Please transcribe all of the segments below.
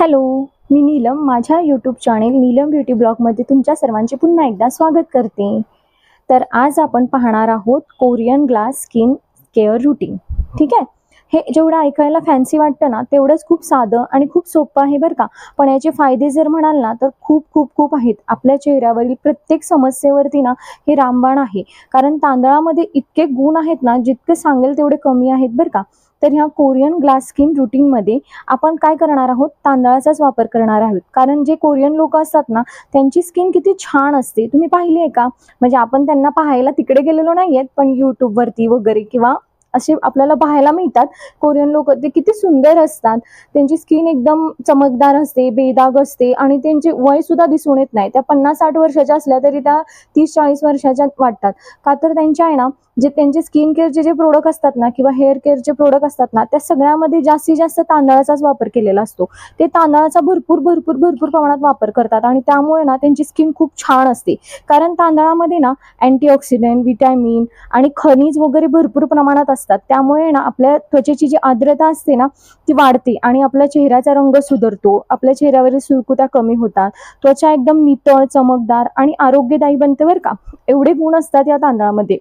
Hello मी नीलम. माझ्या YouTube channel Neelam beauty ब्लॉगमध्ये तुमच्या सर्वांचे पुन्हा एकदा स्वागत करते. तर आज आपण पाहणार आहोत Korean glass skin care routine ठीक आहे? हे जेवढं ऐकायला फॅन्सी वाटतं ना तेवढंच खूप साधं आणि खूप सोपं आहे बरं का. पण याचे फायदे जर म्हणाल ना तर खूप खूप खूप आहेत. आपल्या चेहऱ्यावरील प्रत्येक समस्येवरती ना हे रामबाण आहे. कारण तांदळामध्ये इतके गुण आहेत ना जितके सांगेल तेवढे कमी आहेत बरं का. तर ह्या कोरियन ग्लास स्किन रुटीनमध्ये आपण काय करणार आहोत? तांदळाचाच वापर करणार आहोत. कारण जे कोरियन लोक असतात ना त्यांची स्किन किती छान असते. तुम्ही पाहिली आहे का? म्हणजे आपण त्यांना पाहायला तिकडे गेलेलो नाही आहेत पण यूट्यूबवरती वगैरे किंवा असे आपल्याला पाहायला मिळतात. कोरियन लोक ते किती सुंदर असतात. त्यांची स्किन एकदम चमकदार असते बेदाग असते आणि त्यांचे वय सुद्धा दिसून येत नाही. त्या पन्नास साठ वर्षाच्या असल्या तरी त्या तीस चाळीस वर्षाच्या वाटतात. का तर त्यांच्या आहे ना जे त्यांचे स्किन केअरचे जे प्रोडक्ट असतात ना किंवा हेअर केअरचे प्रोडक्ट असतात ना त्या सगळ्यामध्ये जास्तीत जास्त तांदळाचाच वापर केलेला असतो. ते तांदळाचा भरपूर भरपूर भरपूर प्रमाणात वापर करतात आणि त्यामुळे ना त्यांची स्किन खूप छान असते. कारण तांदळामध्ये ना अँटीऑक्सिडंट विटॅमिन आणि खनिज वगैरे भरपूर प्रमाणात असतात. त्यामुळे ना आपल्या त्वचेची जी आर्द्रता असते ना ती वाढते आणि आपल्या चेहऱ्याचा रंग सुधारतो. आपल्या चेहऱ्यावरील सुरकुत्या कमी होतात. त्वचा एकदम नितळ चमकदार आणि आरोग्यदायी बनते बरं का. एवढे गुण असतात या तांदळामध्ये.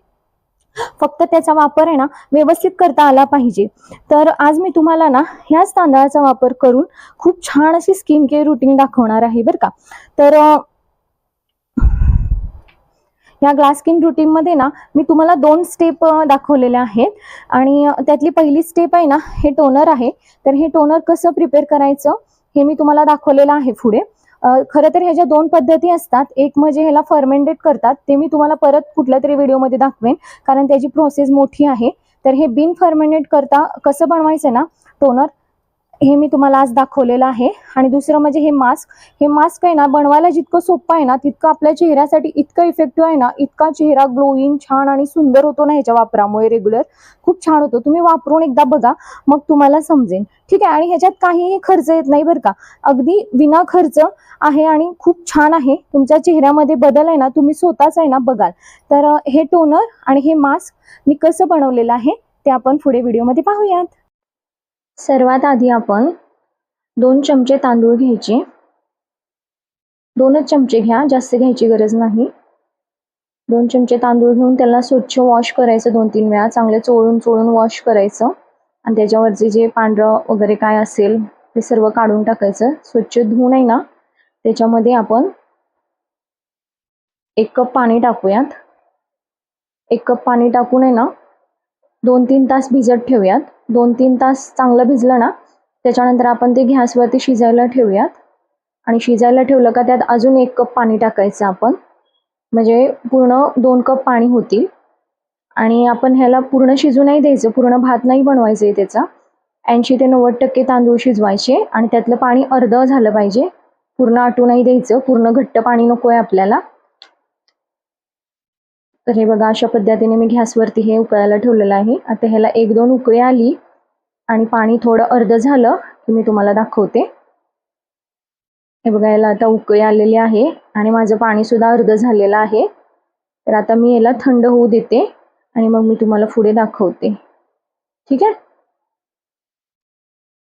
फक्त त्याचा वापर आहे ना व्यवस्थित करता आला पाहिजे. तर आज मी तुम्हाला ना ह्याच तांदळाचा वापर करून खूप छान अशी स्किन केअर रुटीन दाखवणार आहे बरं का. तर ह्या या ग्लास स्किन रुटीनमध्ये ना मी तुम्हाला दोन स्टेप दाखवलेल्या आहेत. आणि त्यातली पहिली स्टेप आहे ना हे टोनर आहे. तर हे टोनर कसं प्रिपेअर करायचं हे मी तुम्हाला दाखवलेलं आहे पुढे. खरं तर ह्याच्या दोन पद्धती असतात. एक म्हणजे ह्याला फर्मेंटेड करतात ते मी तुम्हाला परत कुठल्या तरी व्हिडिओमध्ये दाखवेन कारण त्याची प्रोसेस मोठी आहे. तर हे बिन फर्मेंटेड करता कसं बनवायचं ना टोनर हे मी तुम्हाला आज दाखवलेलं आहे. आणि दुसरं म्हणजे हे मास्क हे मास्क आहे ना बनवायला जितकं सोपं आहे ना तितकं आपल्या चेहऱ्यासाठी इतकं इफेक्टिव्ह आहे ना इतका चेहरा ग्लोईंग छान आणि सुंदर होतो ना ह्याच्या वापरामुळे रेग्युलर खूप छान होतो. तुम्ही वापरून एकदा बघा मग तुम्हाला समजेल. ठीक आहे? आणि ह्याच्यात काहीही खर्च येत नाही बरं का. अगदी विना खर्च आहे आणि खूप छान आहे. तुमच्या चेहऱ्यामध्ये बदल आहे ना तुम्ही स्वतःच आहे ना बघाल. तर हे टोनर आणि हे मास्क मी कसं बनवलेलं आहे ते आपण पुढे व्हिडिओमध्ये पाहूयात. सर्वात आधी आपण दोन चमचे तांदूळ घ्यायचे. दोनच चमचे घ्या जास्त घ्यायची गरज नाही. दोन चमचे तांदूळ घेऊन त्याला स्वच्छ वॉश करायचं दोन तीन वेळा चांगले चोळून चोळून वॉश करायचं. आणि त्याच्यावरचे जे पांढरं वगैरे काय असेल ते सर्व काढून टाकायचं. स्वच्छ धुवून आहे ना त्याच्यामध्ये आपण एक कप पाणी टाकूयात. एक कप पाणी टाकून आहे ना दोन तीन तास भिजत ठेवूयात. दोन तीन तास चांगलं भिजलं ना त्याच्यानंतर आपण ते गॅसवरती शिजायला ठेवूयात. आणि शिजायला ठेवलं का त्यात अजून एक कप पाणी टाकायचं आपण. म्हणजे पूर्ण दोन कप पाणी होतील. आणि आपण ह्याला पूर्ण शिजू नाही द्यायचं पूर्ण भात नाही बनवायचं आहे त्याचा. ऐंशी ते नव्वद टक्के तांदूळ शिजवायचे आणि त्यातलं पाणी अर्ध झालं पाहिजे. पूर्ण आटू नाही द्यायचं पूर्ण घट्ट पाणी नको आहे आपल्याला. तर हे बघा अशा पद्धतीने मी गॅसवरती हे उकळायला ठेवलेलं आहे. आता ह्याला एक दोन उकळी आली आणि पाणी थोडं अर्ध झालं की मी तुम्हाला दाखवते. हे बघा याला आता उकळी आलेली आहे आणि माझं पाणी सुद्धा अर्ध झालेलं आहे. तर आता मी याला थंड होऊ देते आणि मग मी तुम्हाला पुढे दाखवते. ठीक आहे?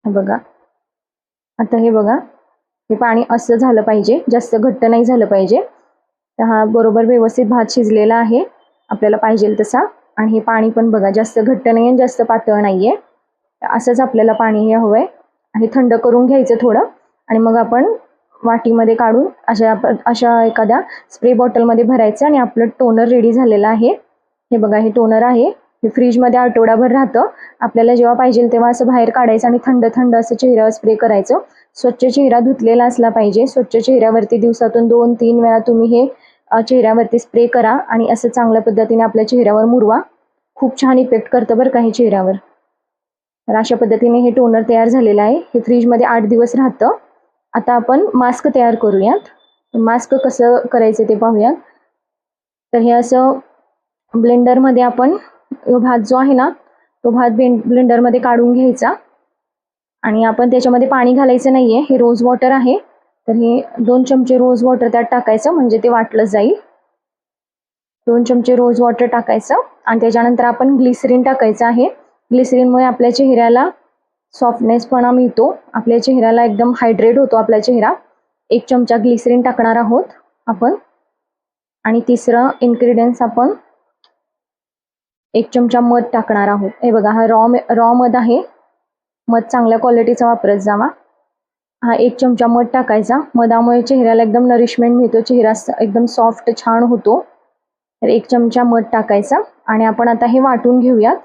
बघा. आता हे बघा हे पाणी असं झालं पाहिजे जास्त घट्ट नाही झालं पाहिजे. हा बरोबर व्यवस्थित भात शिजलेला आहे. आपल्याला पाहिजे तसा. आणि हे पाणी पण बघा जास्त घट्ट नाही आणि जास्त पातळ नाही आहे असंच आपल्याला पाणी हे हवं आहे आणि थंड करून घ्यायचं थोडं. आणि मग आपण वाटीमध्ये काढून अशा अशा एखाद्या स्प्रे बॉटलमध्ये भरायचं आणि आपलं टोनर रेडी झालेलं आहे. हे बघा हे टोनर आहे. हे फ्रीजमध्ये आठवडाभर राहतं. आपल्याला जेव्हा पाहिजे तेव्हा असं बाहेर काढायचं आणि थंड थंड असं चेहऱ्यावर स्प्रे करायचं. स्वच्छ चेहरा धुतलेला असला पाहिजे. स्वच्छ चेहऱ्यावरती दिवसातून दोन तीन वेळा तुम्ही हे चेहऱ्यावरती स्प्रे करा आणि असं चांगल्या पद्धतीने आपल्या चेहऱ्यावर मुरवा. खूप छान इफेक्ट करतं बरं का हे चेहऱ्यावर. तर अशा पद्धतीने हे टोनर तयार झालेलं आहे. हे फ्रीजमध्ये आठ दिवस राहतं. आता आपण मास्क तयार करूयात. मास्क कसं करायचं ते पाहूयात. तर हे असं ब्लेंडरमध्ये आपण भात जो आहे ना तो भात ब्लेंडरमध्ये काढून घ्यायचा. आणि आपण त्याच्यामध्ये पाणी घालायचं नाही आहे हे रोज वॉटर आहे. तर हे दोन चमचे रोज वॉटर त्यात टाकायचं म्हणजे ते वाटलं जाईल. दोन चमचे रोज वॉटर टाकायचं आणि त्याच्यानंतर आपण ग्लिसरीन टाकायचं आहे. ग्लिसरीनमुळे आपल्या चेहऱ्याला सॉफ्टनेसपणा मिळतो. आपल्या चेहऱ्याला एकदम हायड्रेट होतो आपला चेहरा. एक चमचा ग्लिसरीन टाकणार आहोत आपण. आणि तिसरं इन्ग्रेडियंट्स आपण एक चमचा मध टाकणार आहोत. हे बघा हा रॉ रॉ मध आहे. मध चांगल्या क्वालिटीचा वापरत जावा. हा एक चमचा मध टाकायचा. मधामुळे चेहऱ्याला एकदम नरिशमेंट मिळतो. चेहरा एकदम सॉफ्ट छान होतो. तर एक चमचा मध टाकायचा. आणि आपण आता हे वाटून घेऊयात.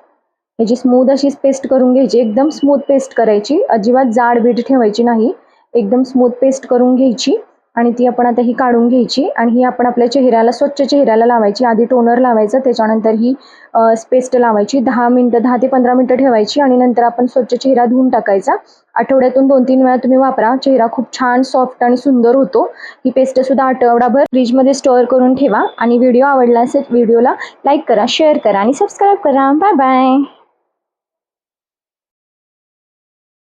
ह्याची स्मूथ अशीच पेस्ट करून घ्यायची. एकदम स्मूथ पेस्ट करायची. अजिबात जाड बीट ठेवायची नाही. एकदम स्मूथ पेस्ट करून घ्यायची. आणि ती आपण आता ही काढून घ्यायची आणि ही आपण आपल्या चेहऱ्याला स्वच्छ चेहऱ्याला लावायची. आधी टोनर लावायचं त्याच्यानंतर ही पेस्ट लावायची. दहा मिनटं दहा ते पंधरा मिनटं ठेवायची आणि नंतर आपण स्वच्छ चेहरा धुवून टाकायचा. आठवड्यातून दोन तीन वेळा तुम्ही वापरा. चेहरा खूप छान सॉफ्ट आणि सुंदर होतो. ही पेस्ट सुद्धा आठवडाभर फ्रीजमध्ये स्टोअर करून ठेवा. आणि व्हिडिओ आवडला असेल व्हिडिओला लाईक करा शेअर करा आणि सबस्क्राईब करा. Bye bye